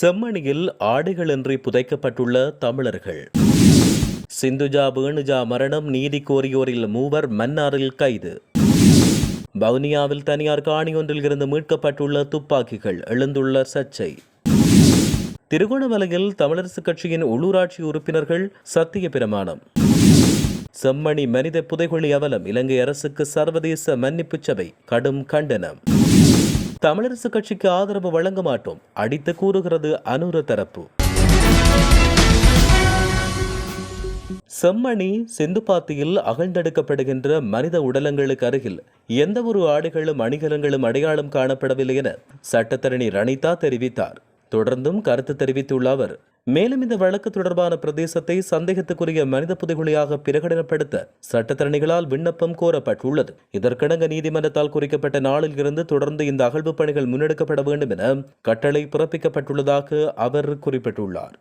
செம்மணியில் ஆடைகளின்றி புதைக்கப்பட்டுள்ள தமிழர்கள். சிந்துஜா வேணுஜா மரணம் நீதி கோரியோரில் மூவர் மன்னாரில் கைது. வவுனியாவில் தனியார் காணி ஒன்றில் இருந்து மீட்கப்பட்டுள்ள துப்பாக்கிகள் எழுந்துள்ள சர்ச்சை. திருகோணமலையில் தமிழரசுக் கட்சியின் உள்ளூராட்சி உறுப்பினர்கள் சத்திய பிரமாணம். செம்மணி மனித புதைகுழி அவலம் இலங்கை அரசுக்கு சர்வதேச மன்னிப்பு சபை கடும் கண்டனம். தமிழரசு கட்சிக்கு ஆதரவு வழங்க மாட்டோம் அடித்து கூறுகிறது அனுர தரப்பு. செம்மணி செந்துப்பாத்தியில் அகழ்ந்தெடுக்கப்படுகின்ற மனித உடலங்களுக்கு அருகில் எந்தவொரு ஆடுகளும் அணிகலங்களும் அடையாளம் காணப்படவில்லை என சட்டத்தரணி ரணிதா தெரிவித்தார். தொடர்ந்தும் கருத்து தெரிவித்துள்ள அவர் மேலும் இந்த வழக்கு தொடர்பான பிரதேசத்தை சந்தேகத்துக்குரிய மனித புதைகுழியாக பிரகடனப்படுத்த சட்டத்தரணிகளால் விண்ணப்பம் கோரப்பட்டுள்ளது. இதற்கிணங்க நீதிமன்றத்தால் குறிக்கப்பட்ட நாளில் இருந்து தொடர்ந்து இந்த அகழ்வு பணிகள் முன்னெடுக்கப்பட வேண்டும் என கட்டளை பிறப்பிக்கப்பட்டுள்ளதாக அவர் குறிப்பிட்டுள்ளார்.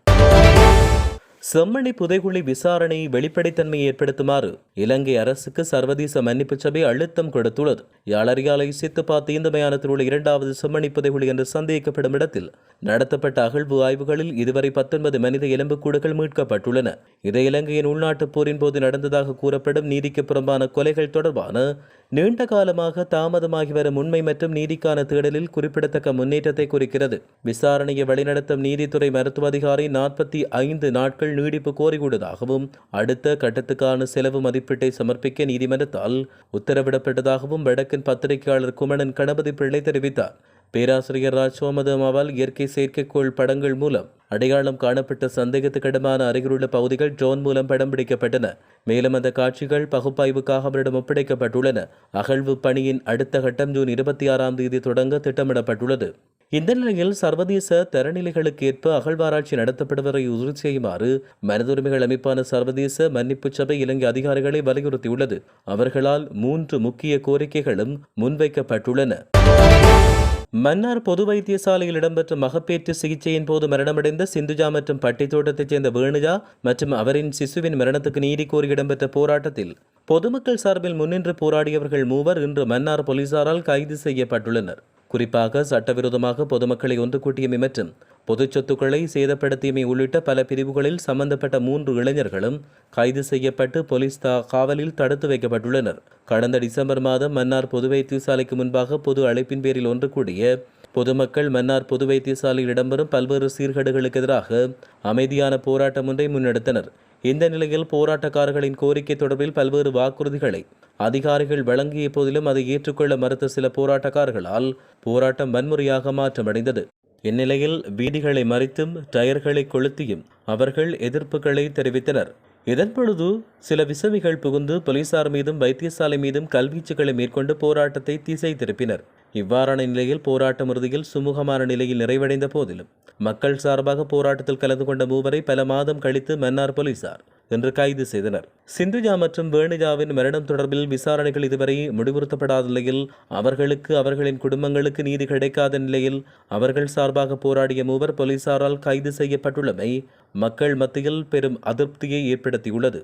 செம்மணி புதைகுழி விசாரணை வெளிப்படைத்தன்மையை ஏற்படுத்துமாறு இலங்கை அரசுக்கு சர்வதேச மன்னிப்பு சபை அழுத்தம் கொடுத்துள்ளது. யாழறியாலை சித்துப்பாத்து இந்த மயானத்தில் உள்ள இரண்டாவது செம்மணி புதைகுழி என்று சந்தேகிக்கப்படும் இடத்தில் நடத்தப்பட்ட அகழ்வு ஆய்வுகளில் இதுவரை பத்தொன்பது மனித எலும்புக்கூடுகள் மீட்கப்பட்டுள்ளன. இதை இலங்கையின் உள்நாட்டுப் போரின் போது நடந்ததாக கூறப்படும் நீதிக்கு புறம்பான கொலைகள் தொடர்பான நீண்ட காலமாக தாமதமாகி வரும் உண்மை மற்றும் நீதிக்கான தேடலில் குறிப்பிடத்தக்க முன்னேற்றத்தை குறிக்கிறது. விசாரணையை வழிநடத்தும் நீதித்துறை மருத்துவ அதிகாரி நாற்பத்தி ஐந்து நாட்கள் நீடிப்பு கோரியுள்ளதாகவும் அடுத்த கட்டத்துக்கான செலவு மதிப்பீட்டை சமர்ப்பிக்க நீதிமன்றத்தால் உத்தரவிடப்பட்டதாகவும் வடக்கின் பத்திரிகையாளர் குமணன் கணபதி பிள்ளை தெரிவித்தார். பேராசிரியர் ராஜ்சோமதமாவால் இயற்கை செயற்கைக்கோள் படங்கள் மூலம் அடையாளம் காணப்பட்ட சந்தேகத்துக்கிடமான அருகிலுள்ள பகுதிகள் ட்ரோன் மூலம் படம் பிடிக்கப்பட்டன. மேலும் அந்த காட்சிகள் பகுப்பாய்வுக்காக அவரிடம் ஒப்படைக்கப்பட்டுள்ளன. அகழ்வு பணியின் அடுத்த கட்டம் ஜூன் இருபத்தி ஆறாம் தேதி தொடங்க திட்டமிடப்பட்டுள்ளது. இந்த நிலையில் சர்வதேச தரநிலைகளுக்கு ஏற்ப அகழ்வாராய்ச்சி நடத்தப்படுவதை உறுதி செய்யுமாறு மனித உரிமைகள் அமைப்பான சர்வதேச மன்னிப்பு சபை இலங்கை அதிகாரிகளை வலியுறுத்தியுள்ளது. அவர்களால் மூன்று முக்கிய கோரிக்கைகளும் முன்வைக்கப்பட்டுள்ளன. மன்னார் பொது வைத்தியசாலையில் இடம்பெற்ற மகப்பேற்று சிகிச்சையின் போது மரணமடைந்த சிந்துஜா மற்றும் பட்டித்தோட்டத்தைச் சேர்ந்த வேணுஜா மற்றும் அவரின் சிசுவின் மரணத்துக்கு நீதி கோரி இடம்பெற்ற போராட்டத்தில் பொதுமக்கள் சார்பில் முன்னின்று போராடியவர்கள் மூவர் இன்று மன்னார் போலீசாரால் கைது செய்யப்பட்டுள்ளனர். குறிப்பாக சட்டவிரோதமாக பொதுமக்களை ஒன்று கூட்டியமை மற்றும் பொது சொத்துக்களை சேதப்படுத்தியமை உள்ளிட்ட பல பிரிவுகளில் சம்பந்தப்பட்ட மூன்று இளைஞர்களும் கைது செய்யப்பட்டு போலீஸ் தா- காவலில் தடுத்து வைக்கப்பட்டுள்ளனர். கடந்த டிசம்பர் மாதம் மன்னார் பொது வைத்தியசாலைக்கு முன்பாக பொது அழைப்பின் பேரில் ஒன்று கூடிய பொதுமக்கள் மன்னார் பொது வைத்தியசாலையில் இடம்பெறும் பல்வேறு சீர்கேடுகளுக்கு எதிராக அமைதியான போராட்டம் ஒன்றை முன்னெடுத்தனர். இந்த நிலையில் போராட்டக்காரர்களின் கோரிக்கை தொடர்பில் பல்வேறு வாக்குறுதிகளை அதிகாரிகள் வழங்கிய போதிலும் அதை ஏற்றுக்கொள்ள மறுத்த சில போராட்டக்காரர்களால் போராட்டம் வன்முறையாக மாற்றமடைந்தது. இந்நிலையில் வீதிகளை மறித்தும் டயர்களை கொளுத்தியும் அவர்கள் எதிர்ப்புகளை தெரிவித்தனர். இதன்பொழுது சில விசவிகள் புகுந்து போலீசார் மீதும் வைத்தியசாலை மீதும் கல்வீச்சுகளை மேற்கொண்டு போராட்டத்தை திசை திருப்பினர். இவ்வாறான நிலையில் போராட்டம் இறுதியில் சுமூகமான நிலையில் நிறைவடைந்த போதிலும் மக்கள் சார்பாக போராட்டத்தில் கலந்து கொண்ட மூவரை பல மாதம் கழித்து மன்னார் போலீசார் இன்று கைது செய்தனர். சிந்துஜா மற்றும் வேணுஜாவின் மரணம் தொடர்பில் விசாரணைகள் இதுவரை முடிவுறுத்தப்படாத நிலையில் அவர்களுக்கு அவர்களின் குடும்பங்களுக்கு நீதி கிடைக்காத நிலையில் அவர்கள் சார்பாக போராடிய மூவர் போலீசாரால் கைது செய்யப்பட்டுள்ளமை மக்கள் மத்தியில் பெரும் அதிருப்தியை ஏற்படுத்தியுள்ளது.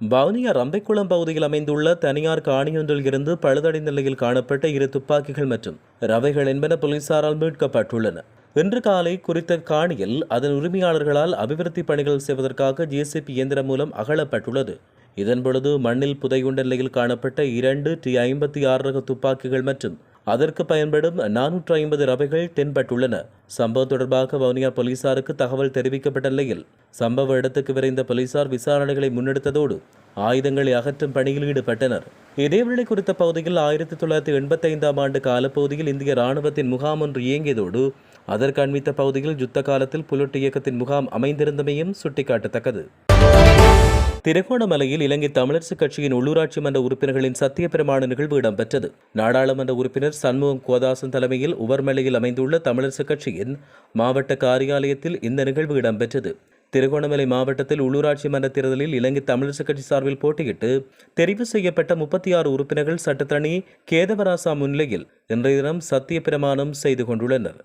வவுனியா ரம்பைக்குளம் பகுதியில் அமைந்துள்ள தனியார் காணியொன்றில் இருந்து பழுதடை நிலையில் காணப்பட்ட இரு துப்பாக்கிகள் மற்றும் ரவைகள் என்பன போலீசாரால் மீட்கப்பட்டுள்ளன. இன்று காலை குறித்த காணியில் அதன் உரிமையாளர்களால் அபிவிருத்தி பணிகள் செய்வதற்காக ஜேசிபி இயந்திரம் மூலம் அகழப்பட்டுள்ளது இதன் பொழுது மண்ணில் புதையுண்ட நிலையில் காணப்பட்ட இரண்டு டி ஐம்பத்தி ஆறு ரக துப்பாக்கிகள் மற்றும் அதற்கு பயன்படும் நானூற்று ஐம்பது ரவைகள் தென்பட்டுள்ளன. சம்பவம் தொடர்பாக வவுனியா போலீசாருக்கு தகவல் தெரிவிக்கப்பட்ட நிலையில் சம்பவ இடத்துக்கு விரைந்த போலீசார் விசாரணைகளை முன்னெடுத்ததோடு ஆயுதங்களை அகற்றும் பணியில் ஈடுபட்டனர். இதேவேளை குறித்த பகுதியில் ஆயிரத்தி தொள்ளாயிரத்தி எண்பத்தி ஐந்தாம் ஆண்டு காலப்பகுதியில் இந்திய ராணுவத்தின் முகாம் ஒன்று இயங்கியதோடு அதற்கு அண்மித்த பகுதியில் யுத்த காலத்தில் புலட் இயக்கத்தின் முகாம் அமைந்திருந்தமையும் சுட்டிக்காட்டத்தக்கது. திருகோணமலையில் இலங்கை தமிழரசுக் கட்சியின் உள்ளூராட்சி மன்ற உறுப்பினர்களின் சத்திய பிரமாண நிகழ்வு இடம்பெற்றது. நாடாளுமன்ற உறுப்பினர் சண்முகம் கோதாசன் தலைமையில் உவர்மலையில் அமைந்துள்ள தமிழரசுக் கட்சியின் மாவட்ட காரியாலயத்தில் இந்த நிகழ்வு இடம்பெற்றது. திருகோணமலை மாவட்டத்தில் உள்ளூராட்சி மன்ற தேர்தலில் இலங்கை தமிழரசுக் கட்சி சார்பில் போட்டியிட்டு தெரிவு செய்யப்பட்ட முப்பத்தி ஆறு உறுப்பினர்கள் சட்டத்தரணி கேதவராசா முன்னிலையில் இன்றைய தினம் சத்திய பிரமாணம் செய்து கொண்டுள்ளனர்.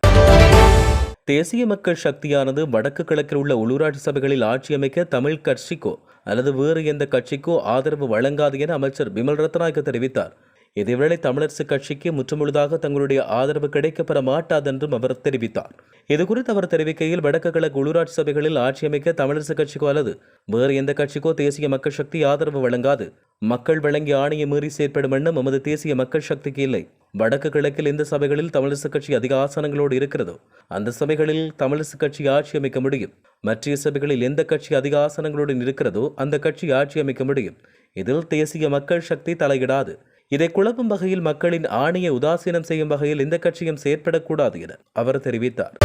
தேசிய மக்கள் சக்தியானது வடக்கு கிழக்கில் உள்ள உள்ளூராட்சி சபைகளில் ஆட்சி அமைக்க தமிழ் கட்சிக்கோ அல்லது வேறு எந்த கட்சிக்கோ ஆதரவு வழங்காது என அமைச்சர் பிமல் ரத்நாயக்க தெரிவித்தார். இதேவேளை தமிழரசுக் கட்சிக்கு முற்றுமுழுதாக தங்களுடைய ஆதரவு கிடைக்கப்பெற மாட்டாதென்றும் அவர் தெரிவித்தார். இதுகுறித்து அவர் தெரிவிக்கையில் வடக்கு கிழக்கு உள்ளூராட்சி சபைகளில் ஆட்சி அமைக்க தமிழரசுக் கட்சிக்கோ அல்லது வேறு எந்த கட்சிக்கோ தேசிய மக்கள் சக்தி ஆதரவு வழங்காது. மக்கள் வழங்கிய ஆணையை மீறி செயற்படும் எண்ணம் எமது தேசிய மக்கள் சக்திக்கு இல்லை. வடக்கு கிழக்கில் எந்த சபைகளில் தமிழரசுக் கட்சி அதிக ஆசனங்களோடு இருக்கிறதோ. அந்த சபைகளில் தமிழரசுக் கட்சி ஆட்சி அமைக்க முடியும். மற்ற சபைகளில் எந்த கட்சி அதிக ஆசனங்களுடன் இருக்கிறதோ அந்த கட்சி ஆட்சி அமைக்க முடியும். இதில் தேசிய மக்கள் சக்தி தலையிடாது. இதை குழப்பும் வகையில் மக்களின் ஆணையை உதாசீனம் செய்யும் வகையில் இந்த கட்சியும் செயற்படக்கூடாது என அவர் தெரிவித்தார்.